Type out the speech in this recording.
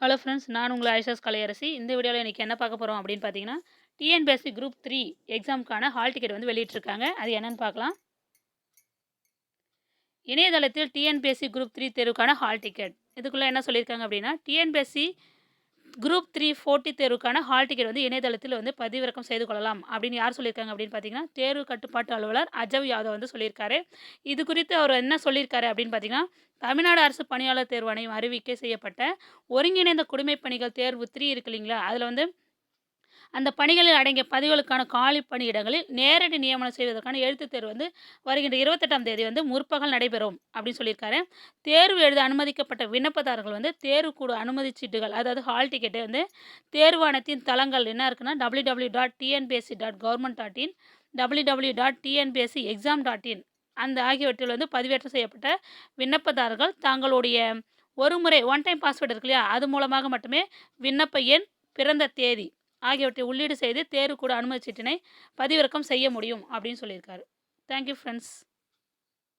Hello friends நான் உங்கள் ஐஷாஸ் கலையரசி. இந்த வீடியோவில் இன்றைக்கி என்ன பார்க்க போகிறோம் அப்படின்னு பார்த்தீங்கன்னா டிஎன்பிஎஸ்சி குரூப் த்ரீ எக்ஸாமுக்கான ஹால் டிக்கெட் வந்து வெளியிட்ருக்காங்க அது என்னென்னு பார்க்கலாம். இணையதளத்தில் டிஎன்பிஎஸ்சி குரூப் த்ரீ தேர்வுக்கான ஹால் டிக்கெட் இதுக்குள்ளே என்ன சொல்லியிருக்காங்க அப்படின்னா டிஎன்பிஎஸ்சி குரூப் த்ரீ ஃபோர்ட்டி தேர்வுக்கான ஹால் டிக்கெட் வந்து இணையதளத்தில் வந்து பதிவிறக்கம் செய்து கொள்ளலாம். அப்படின்னு யார் சொல்லியிருக்காங்க அப்படின்னு பார்த்தீங்கன்னா தேர்வு கட்டுப்பாட்டு அலுவலர் அஜவ் யாதவ் வந்து சொல்லியிருக்காரு. இது குறித்து அவர் என்ன சொல்லியிருக்காரு அப்படின்னு பார்த்தீங்கன்னா தமிழ்நாடு அரசு பணியாளர் தேர்வாணையம் அறிவிக்கை செய்யப்பட்ட ஒருங்கிணைந்த குடிமைப் பணிகள் தேர்வு த்ரீ இருக்கு இல்லைங்களா? அதில் வந்து அந்த பணிகளில் அடங்கிய பதிவுகளுக்கான காலி பணியிடங்களில் நேரடி நியமனம் செய்வதற்கான எழுத்துத் தேர்வு வந்து வருகின்ற இருபத்தெட்டாம் தேதி வந்து முற்பகல் நடைபெறும் அப்படின்னு சொல்லியிருக்காரு. தேர்வு எழுத அனுமதிக்கப்பட்ட விண்ணப்பதாரர்கள் வந்து தேர்வுக்கூட அனுமதி சீட்டுகள் அதாவது ஹால் டிக்கெட்டை வந்து தேர்வாணத்தின் தளங்கள் என்ன இருக்குன்னா W W dot TNPSC dot government dot in W W dot TNPSC exam dot in அந்த ஆகியவற்றில் வந்து பதிவேற்றம் செய்யப்பட்ட விண்ணப்பதாரர்கள் தங்களுடைய ஒரு முறை ஒன் டைம் பாஸ்வேர்டு இருக்கு இல்லையா? அது மூலமாக மட்டுமே விண்ணப்ப எண் பிறந்த தேதி ஆகியவற்றை உள்ளீடு செய்து தேர்வு கூட அனுமதிச்சீட்டினை பதிவிறக்கம் செய்ய முடியும் அப்படின்னு சொல்லியிருக்காரு. Thank you friends